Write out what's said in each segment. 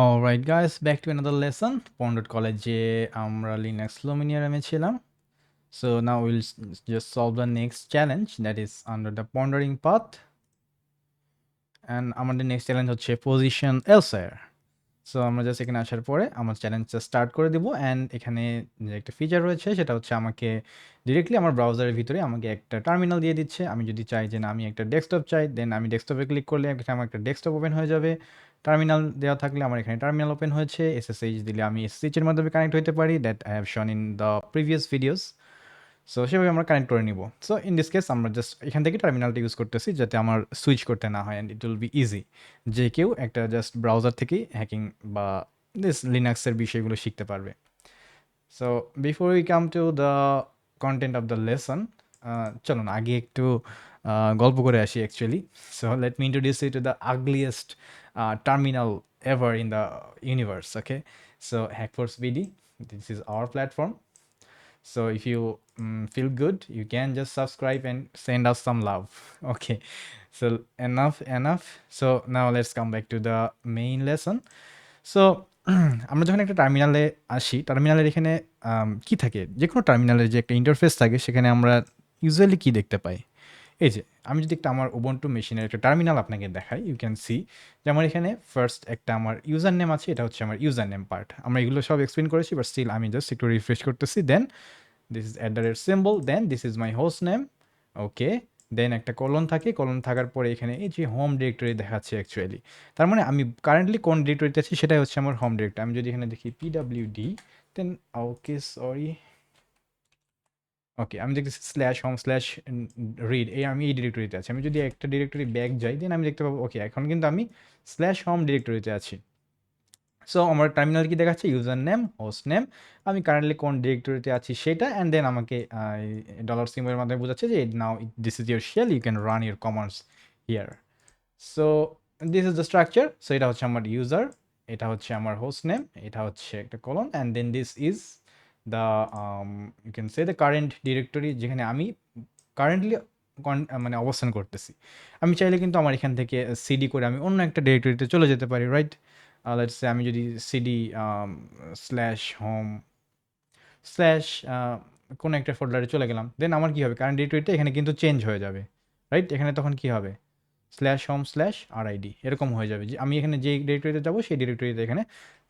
Alright guys back to another lesson পন্ডট কলেজে আমরা Linux লুমিনিয়ারামে ছিলাম। সো না will just solve the next challenge that is under the pondering path and আমাদের next challenge হচ্ছে position elsewhere so আমরা just এখানে আসার পরে আমার চ্যালেঞ্জটা স্টার্ট করে দেবো অ্যান্ড এখানে যে একটা ফিচার রয়েছে সেটা হচ্ছে আমাকে ডিরেক্টলি আমার ব্রাউজারের ভিতরে আমাকে একটা টার্মিনাল দিয়ে দিচ্ছে। আমি যদি চাই যে না, আমি একটা ডেস্কটপ চাই দেন আমি ডেস্কটপে ক্লিক করলে এখানে আমার একটা ডেস্কটপ ওপেন হয়ে যাবে। টার্মিনাল দেওয়া থাকলে আমার এখানে টার্মিনাল ওপেন হয়েছে। এসএসএইচ দিলে আমি এসএসএইচ এর মাধ্যমে কানেক্ট হতে পারি। That I have shown in the previous videos so সেভাবে আমরা কানেক্ট করে নিব। সো ইন দিস কেস আমরা জাস্ট এখান থেকে টার্মিনালটা ইউজ করতেছি যাতে আমার সুইচ করতে না হয় and it will be easy যে কেউ একটা জাস্ট ব্রাউজার থেকেই হ্যাকিং বা দিস লিনাক্সের বিষয়গুলো শিখতে পারবে। So before we come to the content of the lesson চলুন আগে একটু গল্প করে আসি actually so let me introduce you to the ugliest terminal ever in the universe okay so Hackforce BD this is our platform So if you um, feel good, you can just subscribe and send us some love. Okay. So enough, enough. So now let's come back to the main lesson. So আমরা যখন একটা টার্মিনালে আসি টার্মিনালের এখানে কি থাকে যে কোনো টার্মিনালের যে একটা ইন্টারফেস থাকে সেখানে আমরা ইউজুয়ালি কি দেখতে পাই এই যে, আমি যদি একটা আমার ওবন্টু মেশিনের একটা টার্মিনাল আপনাকে দেখাই ইউ ক্যান সি যে আমার এখানে ফার্স্ট একটা আমার ইউজার নেম আছে, এটা হচ্ছে আমার ইউজার নেম পার্ট আমরা এগুলো সব এক্সপ্লেন করেছি বাট স্টিল আমি জাস্ট একটু রিফ্রেশ করতেছি। Then this is at the rate symbol then this is my host name okay then একটা কলন থাকে কলন থাকার পরে এখানে এই যে হোম ডিরেক্টরি দেখাচ্ছে অ্যাকচুয়ালি তার মানে আমি কারেন্টলি কোন ডিরেক্টরিতে আছি, সেটাই হচ্ছে আমার হোম ডিরেক্টরি আমি যদি এখানে দেখি পিডাব্লিউডি দেন ওকে সরি ওকে আমি দেখতেছি স্ল্যাশ হোম স্ল্যাশ রিড এই আমি এই ডিরেক্টরিতে আছি। আমি যদি একটা ডিরেক্টরি ব্যাক যাই দেন আমি দেখতে পাবো ওকে এখন কিন্তু আমি স্ল্যাশ হোম ডিরেক্টরিতে আছি। সো আমার টার্মিনাল কি দেখাচ্ছে? ইউজার নেম হোস্ট নেম আমি কারেন্টলি কোন ডিরেক্টরিতে আছি সেটা অ্যান্ড দেন আমাকে ডলার সিমের মাধ্যমে বোঝাচ্ছে যে now this is your shell you can run your commands here so this is the structure so এটা হচ্ছে আমার ইউজার এটা হচ্ছে আমার হোস্ট নেম এটা হচ্ছে একটা colon and then this is the you can say the current directory যেখানে আমি কারেন্টলি মানে অবস্থান করতেছি। আমি চাইলে কিন্তু আমার এখান থেকে সিডি করে আমি অন্য একটা ডিরেক্টরিতে চলে যেতে পারি রাইট লেটস সে আমি যদি সিডি স্ল্যাশ হোম স্ল্যাশ কোনো একটা ফোল্ডারে চলে গেলাম দেন আমার কী হবে? কারেন্ট ডিরেক্টরিটা এখানে কিন্তু চেঞ্জ হয়ে যাবে রাইট এখানে তখন কি হবে? স্ল্যাশ হোম স্ল্যাশ আর আইডি এরকম হয়ে যাবে। যে আমি এখানে যেই ডিরেক্টরিতে যাব, সেই ডিরেক্টরিতে এখানে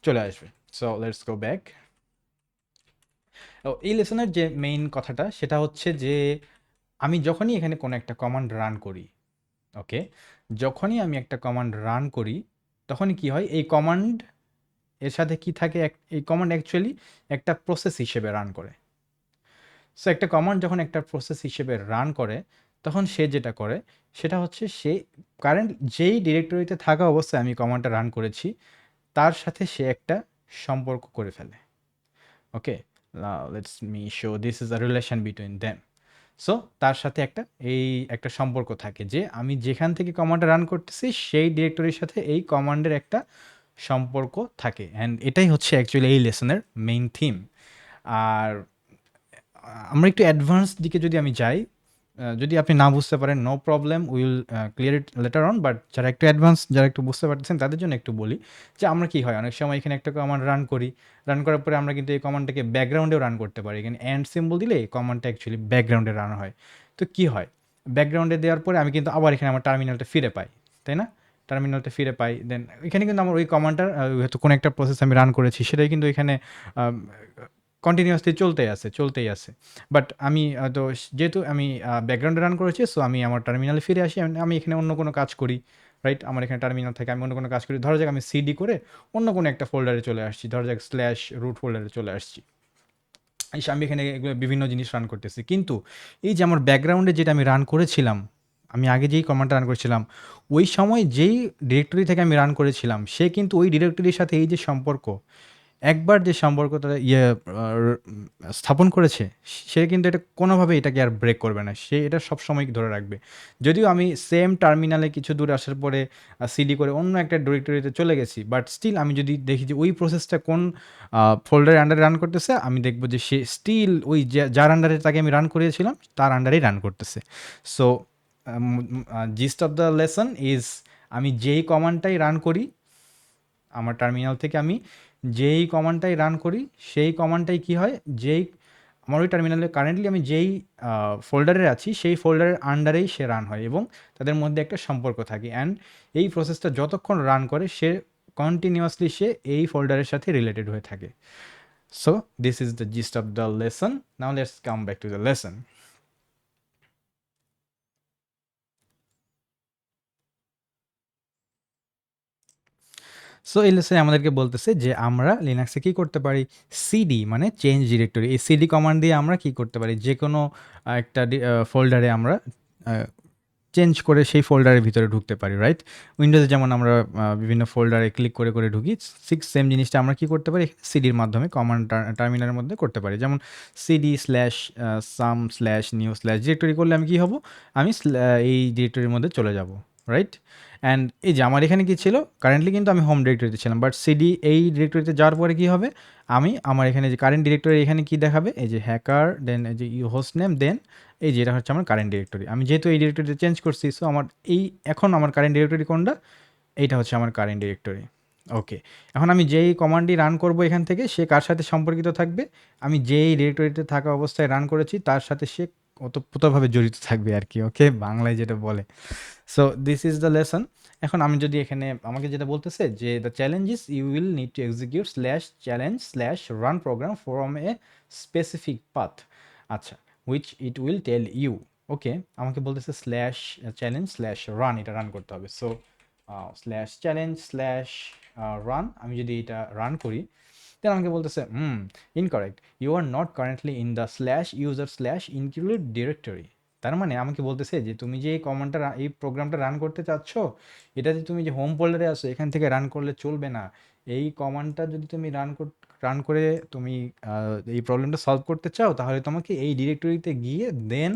চলে আসবে। সো লেটস গো ব্যাক এই লেসনের যে মেইন কথাটা, সেটা হচ্ছে যে আমি যখনই এখানে কোনো একটা কমান্ড রান করি ওকে যখনই আমি একটা কমান্ড রান করি, তখনই কি হয়? এই কমান্ড এর সাথে কি থাকে? এই কমান্ড অ্যাকচুয়ালি একটা প্রসেস হিসেবে রান করে। সো একটা কমান্ড যখন একটা প্রসেস হিসেবে রান করে, তখন সে যেটা করে, সেটা হচ্ছে সে কারেন্ট যেই ডিরেক্টরিতে থাকা অবস্থায় আমি কমান্ডটা রান করেছি, তার সাথে সে একটা সম্পর্ক করে ফেলে okay let's me show this is a relation between them. So তার সাথে একটা, এই একটা সম্পর্ক থাকে যে, আমি যেখান থেকে কমান্ডটা রান করতেছি, সেই ডিরেক্টরির সাথে এই কমান্ডের একটা সম্পর্ক থাকে। অ্যান্ড এটাই হচ্ছে অ্যাকচুয়ালি এই লেসনের মেইন থিম আর আমরা একটু অ্যাডভান্স দিকে যদি আমি যাই যদি আপনি না বুঝতে পারেন no problem will clear it later on but যারা একটু অ্যাডভান্স যারা একটু বুঝতে পারতেছেন, তাদের জন্য একটু বলি যে আমরা কি হয়, অনেক সময় এখানে একটা কমান্ড রান করি। রান করার পরে আমরা কিন্তু এই কমান্ডটাকে ব্যাকগ্রাউন্ডেও রান করতে পারি। এখানে অ্যান্ড সিম্বল দিলে এই কমান্ডটা অ্যাকচুয়ালি ব্যাকগ্রাউন্ডে রান হয়। তো কি হয়? ব্যাকগ্রাউন্ডে দেওয়ার পরে আমি কিন্তু আবার এখানে আমার টার্মিনালটা ফিরে পাই, তাই না? টার্মিনালটা ফিরে পাই দেন এখানে কিন্তু আমার ওই কমান্ডটার হয়তো কোনো একটা প্রসেস আমি রান করেছি, সেটাই কিন্তু এখানে কন্টিনিউয়াসলি চলতেই আছে চলতেই আছে। বাট আমি তো যেহেতু আমি ব্যাকগ্রাউন্ডে রান করেছি সো আমি আমার টার্মিনালে ফিরে আসি, আমি- এখানে অন্য কোনো কাজ করি রাইট আমার এখানে টার্মিনাল থেকে আমি অন্য কোনো কাজ করি। ধরা যাক আমি সিডি করে অন্য কোনো একটা ফোল্ডারে চলে আসছি, ধরা যাক স্ল্যাশ রুট ফোল্ডারে চলে আসছি। আমি এখানে এগুলো বিভিন্ন জিনিস রান করতেছি। কিন্তু এই যে আমার ব্যাকগ্রাউন্ডে যেটা আমি রান করেছিলাম, আমি আগে যেই কমান্ডটা রান করেছিলাম, ওই সময় যেই ডিরেক্টরি থেকে আমি রান করেছিলাম, সে কিন্তু ওই ডিরেক্টরির সাথে এই যে সম্পর্ক একবার যে সম্পর্কটা ইয়ে স্থাপন করেছে, সে কিন্তু এটা কোনোভাবে এটাকে আর ব্রেক করবে না। সে এটা সবসময় ধরে রাখবে। যদিও আমি সেম টার্মিনালে কিছু দূর আসার পরে সিডি করে অন্য একটা ডিরেক্টরিতে চলে গেছি বাট স্টিল আমি যদি দেখি যে ওই প্রসেসটা কোন ফোল্ডারের আন্ডারে রান করতেছে, আমি দেখব যে সে স্টিল ওই যার আন্ডারে তাকে আমি রান করিয়েছিলাম, তার আন্ডারেই রান করতেছে। So gist of the lesson is আমি যেই কমান্ডটাই রান করি, আমার টার্মিনাল থেকে আমি যেই কমান্ডটাই রান করি, সেই কমান্ডটাই কি হয়? যেই আমার ওই টার্মিনালে কারেন্টলি আমি যেই ফোল্ডারে আছি, সেই ফোল্ডারের আন্ডারেই সে রান হয় এবং তাদের মধ্যে একটা সম্পর্ক থাকে। অ্যান্ড এই প্রসেসটা যতক্ষণ রান করে, সে কন্টিনিউয়াসলি সে এই ফোল্ডারের সাথে রিলেটেড হয়ে থাকে। So this is the gist of the lesson now let's come back to the lesson so এই লেসনে আমাদেরকে বলতেছে যে আমরা লিনাক্সে কি করতে পারি? সিডি মানে চেঞ্জ ডিরেক্টরি এই সিডি কমান্ড দিয়ে আমরা কি করতে পারি? যে কোনো একটা ফোল্ডারে আমরা চেঞ্জ করে সেই ফোল্ডারের ভিতরে ঢুকতে পারি রাইট উইন্ডোজে যেমন আমরা বিভিন্ন ফোল্ডারে ক্লিক করে করে ঢুকি সিক্স সেম জিনিসটা আমরা কি করতে পারি? সিডির মাধ্যমে কমান্ড টার্মিনালের মধ্যে করতে পারি। যেমন CD slash some slash new slash directory করলে আমি কি হব? আমি এই ডিরেক্টরির মধ্যে চলে যাব। রাইট অ্যান্ড এই যে আমার এখানে কি ছিল? কারেন্টলি কিন্তু আমি হোম ডিরেক্টরিতে ছিলাম। বাট সিডি এই ডিরেক্টরিতে যাওয়ার পরে কী হবে? আমি আমার এখানে যে কারেন্ট ডিরেক্টরি এখানে কি দেখাবে? এই যে হ্যাকার দেন এই যে ইউ হোস্ট নেম দেন এই যে এটা হচ্ছে আমার কারেন্ট ডিরেক্টরি আমি যেহেতু এই ডিরেক্টরিতে চেঞ্জ করছি সো আমার এই এখন আমার কারেন্ট ডিরেক্টরি কোনটা? এইটা হচ্ছে আমার কারেন্ট ডিরেক্টরি ওকে এখন আমি যেই কমান্ডটি রান করব এখান থেকে, সে কার সাথে সম্পর্কিত থাকবে? আমি যেই ডিরেক্টরিতে থাকা অবস্থায় রান করেছি, তার সাথে সে ওতপ্রোতভাবে জড়িত থাকবে আর কি ওকে বাংলায় যেটা বলে। So this is the lesson এখন আমি যদি এখানে, আমাকে যেটা বলতেছে যে the challenges you will need to execute slash challenge slash run program from a specific path আচ্ছা which it will tell you okay আমাকে বলতেছে স্ল্যাশ চ্যালেঞ্জ স্ল্যাশ রান এটা রান করতে হবে। So slash challenge slash run আমি যদি এটা run করি দেন আমাকে বলতেছে, হুম incorrect you are not currently in the slash user slash include directory তার মানে আমাকে বলতেছে যে, তুমি যে এই কমান্ডটা এই প্রোগ্রামটা রান করতে চাচ্ছ, এটা যে তুমি যে হোম ফোল্ডারে আসো এখান থেকে রান করলে চলবে না। এই কমান্ডটা যদি তুমি রান রান করে তুমি এই প্রবলেমটা সলভ করতে চাও, তাহলে তোমাকে এই ডিরেক্টরিতে গিয়ে দেন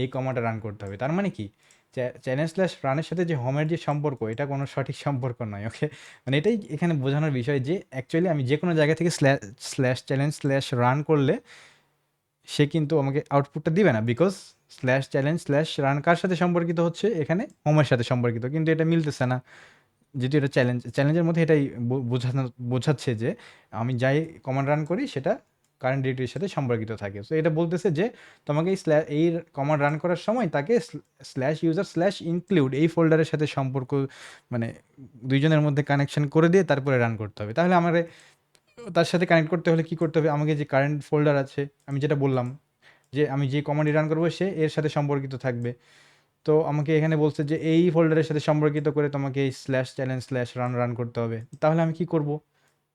এই কমান্ডটা রান করতে হবে। তার মানে কি? চ্যালেঞ্জ স্ল্যাশ রানের সাথে যে হোমের যে সম্পর্ক, এটা কোনো সঠিক সম্পর্ক নয় ওকে মানে এটাই এখানে বোঝানোর বিষয় যে অ্যাকচুয়ালি আমি যে কোনো জায়গা থেকে slash slash challenge slash run করলে সে কিন্তু আমাকে আউটপুটটা দিবে না because slash challenge slash run কার সাথে সম্পর্কিত হচ্ছে? এখানে হোমের সাথে সম্পর্কিত, কিন্তু এটা মিলতেছে না। যেহেতু এটা চ্যালেঞ্জ চ্যালেঞ্জের মধ্যে এটাই বোঝানো, বোঝাচ্ছে যে আমি যাই কমান্ড রান করি, সেটা কারেন্ট ডিরেক্টরির সাথে সম্পর্কিত থাকে। তো এটা বলতেছে যে, তোমাকে এই স্ল্যাশ এই কমান্ড রান করার সময় তাকে স্ল্যাশ ইউজার স্ল্যাশ ইনক্লুড এই ফোল্ডারের সাথে সম্পর্ক মানে দুইজনের মধ্যে কানেকশন করে দিয়ে তারপরে রান করতে হবে। তাহলে আমার তার সাথে কানেক্ট করতে হলে কি করতে হবে? আমাকে যে কারেন্ট ফোল্ডার আছে, আমি যেটা বললাম, যে আমি যে কমান্ডই রান করব, সে এর সাথে সম্পর্কিত থাকবে। তো আমাকে এখানে বলছে যে, এই ফোল্ডারের সাথে সম্পর্কিত করে তোমাকে এই slash challenge slash run run করতে হবে। তাহলে আমি কি করব?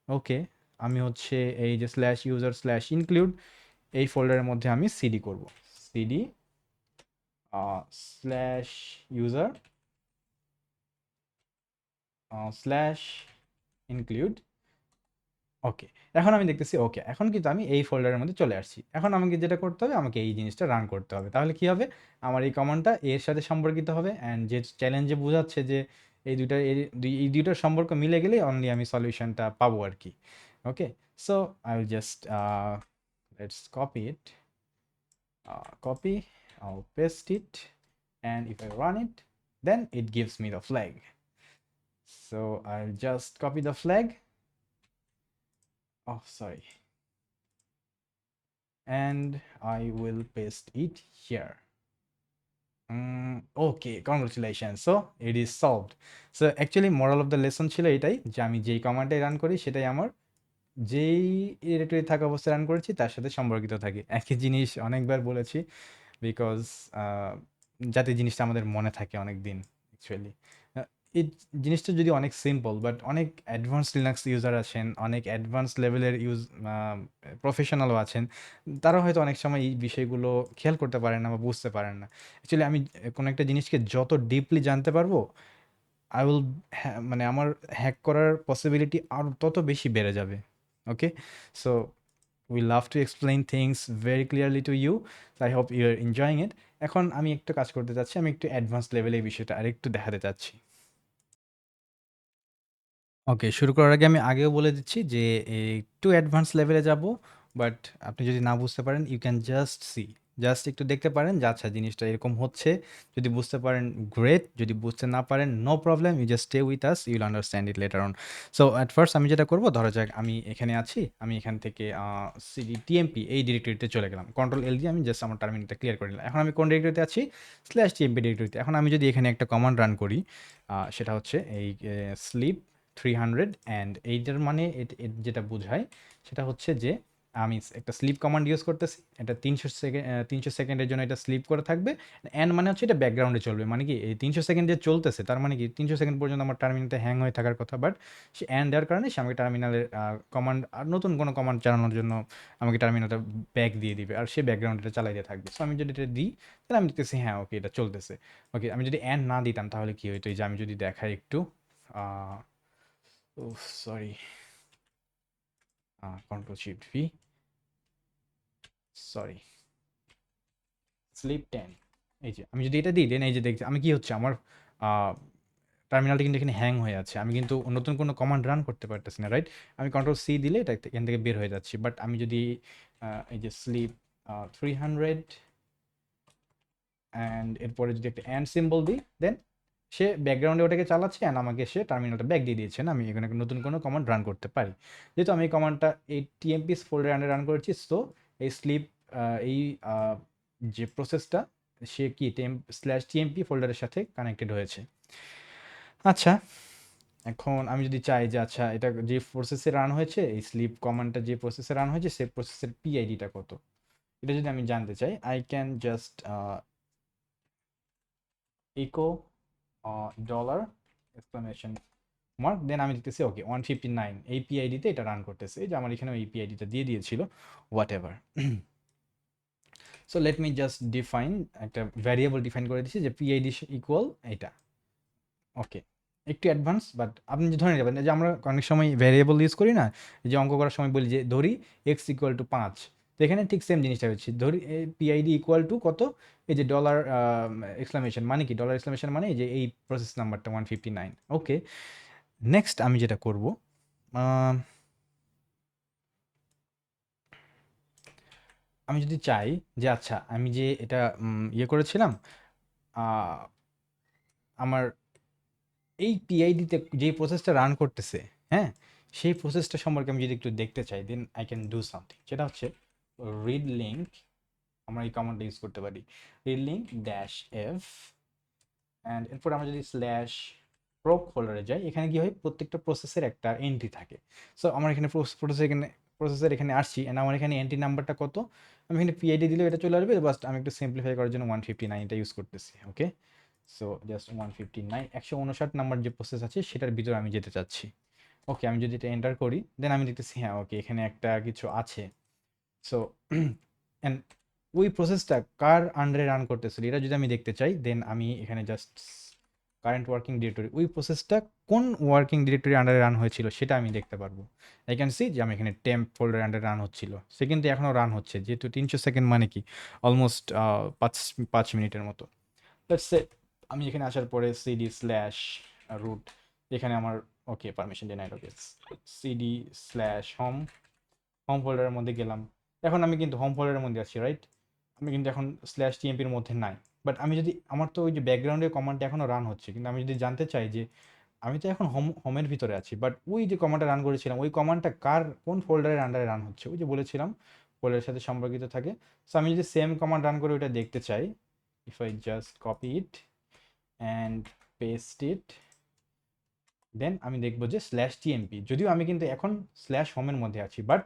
ওকে আমি হচ্ছে এই যে স্ল্যাশ ইউজার স্ল্যাশ ইনক্লুড এই ফোল্ডারের মধ্যে আমি সিডি করব। CD slash user slash include okay এখন আমি দেখতেছি ওকে এখন কিন্তু আমি এই ফোল্ডারের মধ্যে চলে আসছি। এখন আমাকে যেটা করতে হবে, আমাকে এই জিনিসটা রান করতে হবে। তাহলে কি হবে? আমার এই কমান্ডটা এর সাথে সম্পর্কিত হবে অ্যান্ড যে চ্যালেঞ্জে বোঝাচ্ছে যে এই দুইটা, এই দুইটার সম্পর্ক মিলে গেলে অনলি আমি সলিউশনটা পাবো আর কি। okay so I will just let's copy it copy I'll paste it and if I run it then it gives me the flag so I'll just copy the flag oh sorry and I will paste it here Mm, okay congratulations so it is solved so actually moral of the lesson ছিল এটাই যে আমি যেই কমান্ডে run করি সেটাই আমার যেই directory থাকা অবস্থায় রান করেছি, তার সাথে সম্পর্কিত থাকে। একই জিনিস অনেকবার বলেছি বিকজ যাতে জিনিসটা আমাদের মনে থাকে অনেক দিন অ্যাকচুয়ালি এই জিনিসটা যদি অনেক সিম্পল বাট অনেক অ্যাডভান্স লিনাক্স ইউজার আছেন, অনেক অ্যাডভান্স লেভেলের ইউজ প্রফেশনালও আছেন, তারা হয়তো অনেক সময় এই বিষয়গুলো খেয়াল করতে পারেন না বা বুঝতে পারেন না। অ্যাকচুয়ালি আমি কোনো একটা জিনিসকে যত ডিপলি জানতে পারব আই উইল মানে আমার হ্যাক করার পসিবিলিটি আরও তত বেশি বেড়ে যাবে। Okay so we love to explain things very clearly to you so, i hope you're enjoying it. এখন আমি একটু কাজ করতে চাচ্ছি, আমি একটু অ্যাডভান্স লেভেলে এই বিষয়টা আরেকটু দেখাতে চাচ্ছি। ওকে শুরু করার আগে আমি আগেও বলে দিচ্ছি যে, একটু অ্যাডভান্স লেভেলে যাব বাট আপনি যদি না বুঝতে পারেন you can just see just একটু দেখতে পারেন যে আচ্ছা জিনিসটা এরকম হচ্ছে। যদি বুঝতে পারেন গ্রেট যদি বুঝতে না পারেন no problem you just stay with us you'll understand it later on so at first আমি যেটা করব, ধরা যাক, আমি এখানে আছি, আমি এখান থেকে সিডি টিএমপি এই ডিরেক্টরিতে চলে গেলাম। কন্ট্রোল এল দিয়ে আমি জাস্ট আমার টার্মিনালটা ক্লিয়ার করে নিলাম। এখন আমি কোন ডিরেক্টরিতে আছি? স্ল্যাশ টিএমপি ডিরেক্টরিতে। এখন আমি যদি এখানে একটা কমান্ড রান করি সেটা হচ্ছে এই স্লিপ থ্রি হান্ড্রেড অ্যান্ড এইটার মানে যেটা বোঝায়, সেটা হচ্ছে যে আমি একটা স্লিপ কমান্ড ইউজ করতেছি, এটা তিনশো সেকেন্ড তিনশো সেকেন্ডের জন্য এটা স্লিপ করে থাকবে অ্যান্ড মানে হচ্ছে এটা ব্যাকগ্রাউন্ডে চলবে মানে কি এই তিনশো সেকেন্ড যে চলতেছে, তার মানে কি তিনশো সেকেন্ড পর্যন্ত আমার টার্মিনালটা হ্যাং হয়ে থাকার কথা বাট সে অ্যান্ড দেওয়ার কারণে সে আমাকে টার্মিনালের কমান্ড আর নতুন কোনো কমান্ড চালানোর জন্য আমাকে টার্মিনালটা ব্যাক দিয়ে দিবে, আর সে ব্যাকগ্রাউন্ডে এটা চালাই দিয়ে থাকবে। সো আমি যদি এটা দিই, তাহলে আমি দেখতেছি হ্যাঁ ওকে এটা চলতেছে। ওকে আমি যদি অ্যান্ড না দিতাম, তাহলে কী হইতো? এই যে আমি যদি দেখাই একটু ও sorry control shift V sorry sleep ten এই যে, আমি যদি এটা দিই দেন এই যে দেখছি, আমি কি হচ্ছে, আমার টার্মিনালটা কিন্তু এখানে হ্যাং হয়ে আছে। আমি কিন্তু নতুন কোনো কমান্ড রান করতে পারতেছি না রাইট আমি কন্ট্রোল সি দিলে এটা এখান থেকে বের হয়ে যাচ্ছি। বাট আমি যদি এই যে স্লিপ থ্রি হান্ড্রেড অ্যান্ড এরপরে যদি একটা অ্যান্ড সিম্বল দিই দেন সে ব্যাকগ্রাউন্ডে ওটাকে চালাচ্ছে অ্যান্ড আমাকে সে টার্মিনালটা ব্যাক দিয়ে দিয়েছেন আমি এখানে নতুন কোনো কমান্ড রান করতে পারি। যেহেতু আমি এই কমান্ডটা এই টিএমপিস ফোল্ডার আন্ডার রান করেছি তো এই স্লিপ এই যে প্রসেসটা সে কি টেম স্ল্যাশ টিএমপি ফোল্ডারের সাথে কানেক্টেড হয়েছে। আচ্ছা এখন আমি যদি চাই যে আচ্ছা এটা যে প্রসেসে রান হয়েছে, এই স্লিপ কমান্ডটা যে প্রসেসে রান হয়েছে, সে প্রসেসের পিআইডিটা কত? এটা যদি আমি জানতে চাই I can just echo dollar explanation mark then আমি দেখতেছি ওকে ওয়ান ফিফটি নাইন এই পিআইডিতে এটা রান করতেছে, এই যে আমার এখানেও এই পিআইডিটা দিয়ে দিয়েছিল whatever so let me just define একটা ভ্যারিয়েবল ডিফাইন করে দিচ্ছি যে পিআইডি ইকুয়াল এটা। ওকে একটু অ্যাডভান্স বাট আপনি যে ধরে নেবেন যে আমরা অনেক সময় ভ্যারিয়েবল ইউজ করি না যে অঙ্ক করার সময় বলি যে ধরি এক্স ইকুয়াল টু পাঁচ তো এখানে ঠিক সেম জিনিসটা হচ্ছে। ধরি পিআইডি ইকুয়াল টু কত? এই যে ডলার এক্সক্লামেশন মানে কি? ডলার এক্সক্লামেশন মানে এই যে এই প্রসেস নাম্বারটা one fifty nine okay next আমি যেটা করব আমি যদি চাই যে আচ্ছা আমি যে এটা ইয়ে করেছিলাম আমার এই পিআইডিতে যে প্রসেসটা রান করতেছে হ্যাঁ? সেই প্রসেসটা সম্পর্কে আমি যদি একটু দেখতে চাই then I can do something সেটা হচ্ছে রিড লিঙ্ক আমরা এই কমান্ডটা ইউজ করতে পারি। Read link dash F and এরপর আমরা যদি স্ল্যাশ প্রোপ ফোল্ডারে যাই, এখানে কি হয়? প্রত্যেকটা প্রসেসের একটা এন্ট্রি থাকে। সো আমার এখানে প্রসেস এখানে প্রসেসের এখানে আসছি অ্যান্ড আমার এখানে এন্ট্রি নাম্বারটা কত? আমি এখানে পিআইডি দিলেও এটা চলে আসবে বাস্ট আমি একটু সিম্পলিফাই করার জন্য ওয়ান ফিফটি নাইনটা ইউজ করতেছি okay so just one fifty nine একশো উনষাট নাম্বার যে প্রসেস আছে, সেটার ভিতরে আমি যেতে চাচ্ছি। ওকে আমি যদি এটা এন্টার করি দেন আমি দেখতেছি হ্যাঁ ওকে এখানে একটা কিছু আছে। সো অ্যান্ড ওই প্রসেসটা কার আন্ডারে রান করতেছিল, এটা যদি আমি দেখতে চাই দেন আমি এখানে জাস্ট কারেন্ট ওয়ার্কিং ডিরেক্টরি ওই প্রসেসটা কোন ওয়ার্কিং ডিরেক্টরি আন্ডারে রান হয়েছিল সেটা আমি দেখতে পারব। আই ক্যান সি যে আমি এখানে টেম্প ফোল্ডার আন্ডারে রান হচ্ছিল। সে কিন্তু এখনও রান হচ্ছে, যেহেতু তিনশো সেকেন্ড মানে কি? অলমোস্ট পাঁচ পাঁচ মিনিটের মতো। সে আমি এখানে আসার পরে সিডি স্ল্যাশ রুট এখানে আমার okay permission denied okay CD slash home home ফোল্ডারের মধ্যে গেলাম। এখন আমি কিন্তু হোম ফোল্ডারের মধ্যে আছি রাইট আমি কিন্তু এখন স্ল্যাশ টিএমপির মধ্যে নাই। বাট আমি যদি, আমার তো ওই যে ব্যাকগ্রাউন্ডের কমান্ডটা এখনও রান হচ্ছে, কিন্তু আমি যদি জানতে চাই যে, আমি তো এখন হোম হোমের ভিতরে আছি বাট ওই যে কমান্ডটা রান করেছিলাম, ওই কমান্ডটা কার, কোন ফোল্ডারের আন্ডারে রান হচ্ছে? ওই যে বলেছিলাম ফোল্ডারের সাথে সম্পর্কিত থাকে। সো আমি যদি সেম কমান্ড রান করে ওইটা দেখতে চাই if I just copy it and paste it then আমি দেখব যে স্ল্যাশ টিএমপি যদিও আমি কিন্তু এখন স্ল্যাশ হোমের মধ্যে আছি বাট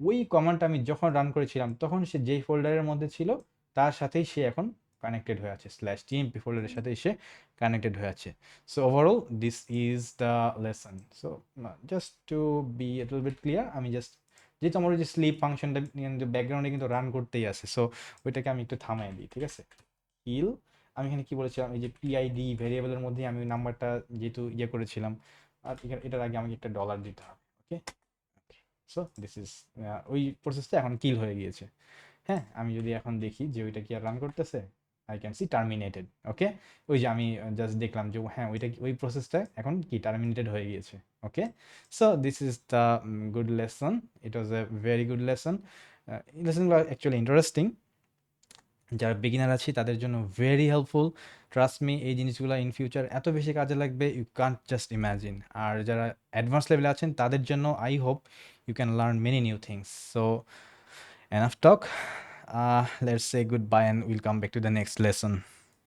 ওই কমান্ডটা আমি যখন রান করেছিলাম তখন সে যেই ফোল্ডারের মধ্যে ছিল তার সাথেই সে এখন কানেক্টেড হয়ে আছে স্ল্যাশ টিএমপি ফোল্ডারের সাথেই সে কানেক্টেড হয়ে আছে। So overall this is the lesson so just to be little bit clear আমি জাস্ট যেহেতু আমার ওই যে স্লিপ ফাংশনটা ব্যাকগ্রাউন্ডে কিন্তু রান করতেই আছে সো ওইটাকে আমি একটু থামাই দিই ঠিক আছে? হিল আমি এখানে কি বলেছিলাম এই যে পিআইডি ভেরিয়েবলের মধ্যে আমি নাম্বারটা যেহেতু ইয়ে করেছিলাম আর এটার আগে আমাকে একটা ডলার দিতে হবে ওকে সো দিস ইজ ওই প্রসেসটা এখন কিল হয়ে গিয়েছে। হ্যাঁ আমি যদি এখন দেখি যে ওইটা কি আর রান করতেছে I can see terminated okay ওই যে আমি জাস্ট দেখলাম যে হ্যাঁ ওইটা ওই প্রসেসটা এখন কি টার্মিনেটেড হয়ে গিয়েছে okay so this is the good lesson it was a very good lesson লেসনগুলো actually interesting যারা বিগিনার আছি, তাদের জন্য ভেরি হেল্পফুল ট্রাস্ট মি এই জিনিসগুলো ইন ফিউচার এত বেশি কাজে লাগবে ইউ কান্ট জাস্ট ইম্যাজিন আর যারা অ্যাডভান্স লেভেলে আছেন, তাদের জন্য I hope you can learn many new things. So enough talk. Uh, let's say goodbye and we'll come back to the next lesson.